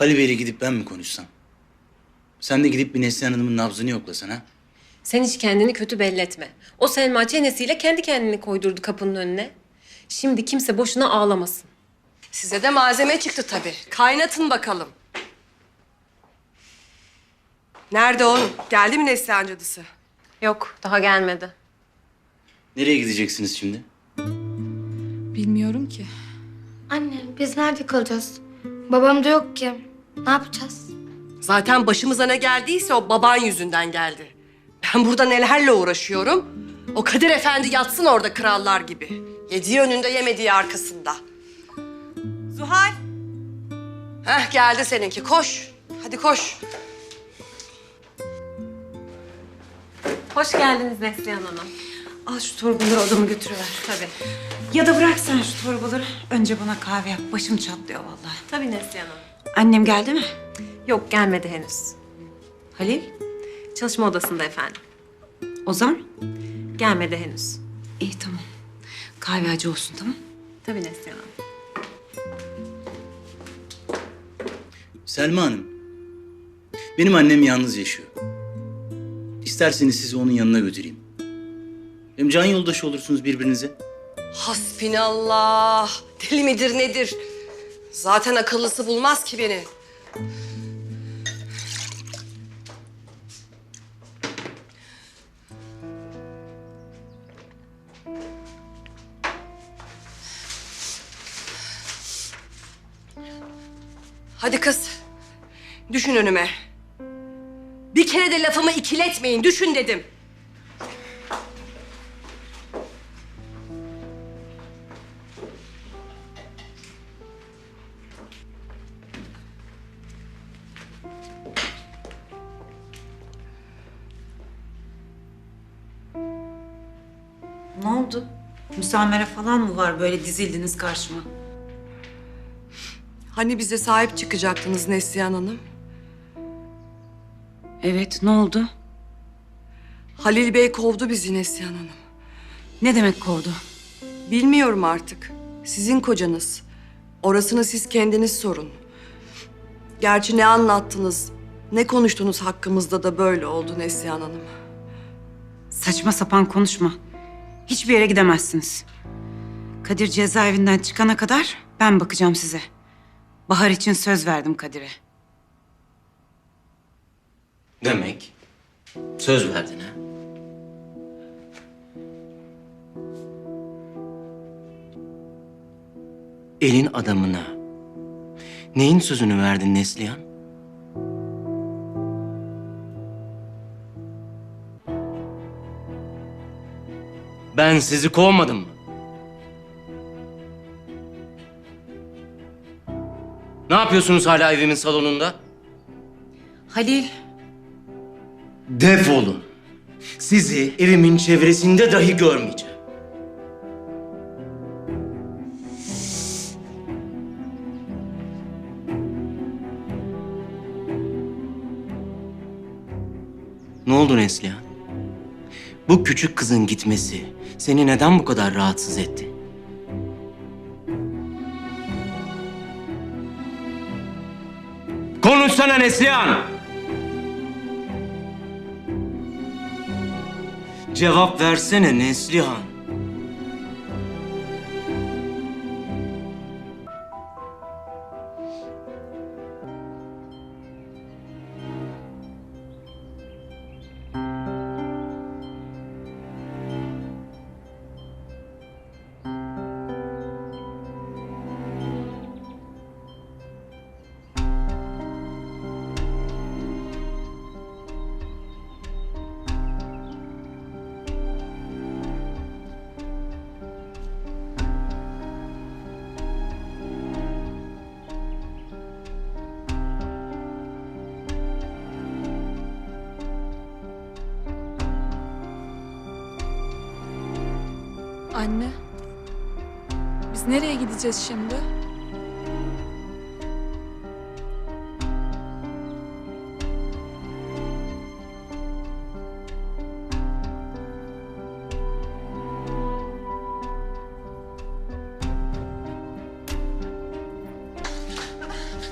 Ali Bey'le gidip ben mi konuşsam? Sen de gidip bir Neslihan Hanım'ın nabzını yoklasan ha? Sen hiç kendini kötü belli etme. O Selma çenesiyle kendi kendini koydurdu kapının önüne. Şimdi kimse boşuna ağlamasın. Size de malzeme çıktı tabii. Kaynatın bakalım. Nerede oğlum? Geldi mi Neslihan cadısı? Yok, daha gelmedi. Nereye gideceksiniz şimdi? Bilmiyorum ki. Anne biz nerede kalacağız? Babam da yok ki. Ne yapacağız? Zaten başımıza ne geldiyse o baban yüzünden geldi. Ben burada nelerle uğraşıyorum. O Kadir Efendi yatsın orada krallar gibi. Yediği önünde yemediği arkasında. Zuhal. Heh geldi seninki. Koş. Hadi koş. Hoş geldiniz Neslihan Hanım. Al şu torbaları odama götürüver. Tabii. Ya da bırak sen şu torbaları. Önce bana kahve yap. Başım çatlıyor vallahi. Tabii Neslihan Hanım. Annem geldi mi? Yok, gelmedi henüz. Halil? Çalışma odasında efendim. Ozan? Gelmedi henüz. İyi tamam. Kahve acı olsun tamam Tabii Neslihan Hanım. Selma Hanım. Benim annem yalnız yaşıyor. İsterseniz sizi onun yanına götüreyim. Hem can yoldaşı olursunuz birbirinize. Hasbinallah. Deli midir nedir? Zaten akıllısı bulmaz ki beni. Hadi kız. Düşün önüme. Bir kere de lafımı ikiletmeyin. Düşün dedim. Ne oldu? Müsamere falan mı var böyle dizildiniz karşıma? Hani bize sahip çıkacaktınız Neslihan Hanım? Evet ne oldu? Halil Bey kovdu bizi Neslihan Hanım. Ne demek kovdu? Bilmiyorum artık. Sizin kocanız. Orasını siz kendiniz sorun. Gerçi ne anlattınız, ne konuştunuz hakkımızda da böyle oldu Neslihan Hanım. Saçma sapan konuşma. Hiçbir yere gidemezsiniz. Kadir cezaevinden çıkana kadar ben bakacağım size. Bahar için söz verdim Kadir'e. Demek söz verdin ha? Elin adamına neyin sözünü verdin Neslihan? Ben sizi kovmadım mı? Ne yapıyorsunuz hala evimin salonunda? Halil, Defolun. Sizi evimin çevresinde dahi görmeyeceğim. Ne oldu Neslihan? Bu küçük kızın gitmesi seni neden bu kadar rahatsız etti? Konuşsana Neslihan! Cevap versene Neslihan. Anne. Biz nereye gideceğiz şimdi?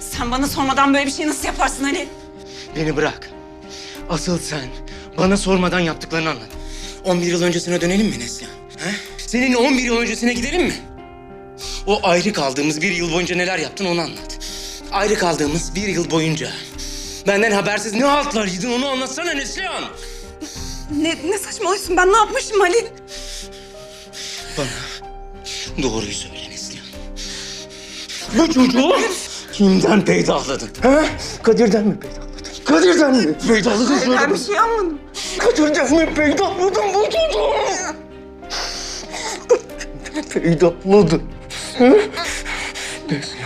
sen bana sormadan böyle bir şey nasıl yaparsın Halil? Beni bırak. Asıl sen bana sormadan yaptıklarını anlat. 11 yıl öncesine dönelim mi Neslihan? Senin 11 yıl öncesine gidelim mi? O ayrı kaldığımız bir yıl boyunca neler yaptın onu anlat. Ayrı kaldığımız bir yıl boyunca benden habersiz ne haltlar yedin onu anlatsana Neslihan. Ne, ne saçmalıyorsun? Ben ne yapmışım Halil? Bana doğruyu söyle Neslihan. Bu çocuğu kimden peydahladın? He? Kadir'den mi peydahladın? Kadir'den mi peydahladın? Söyle Ben bir şey yapmadım. Kadir'den mi peydahladın bu çocuğu? Peydahladın? He? Neslihan.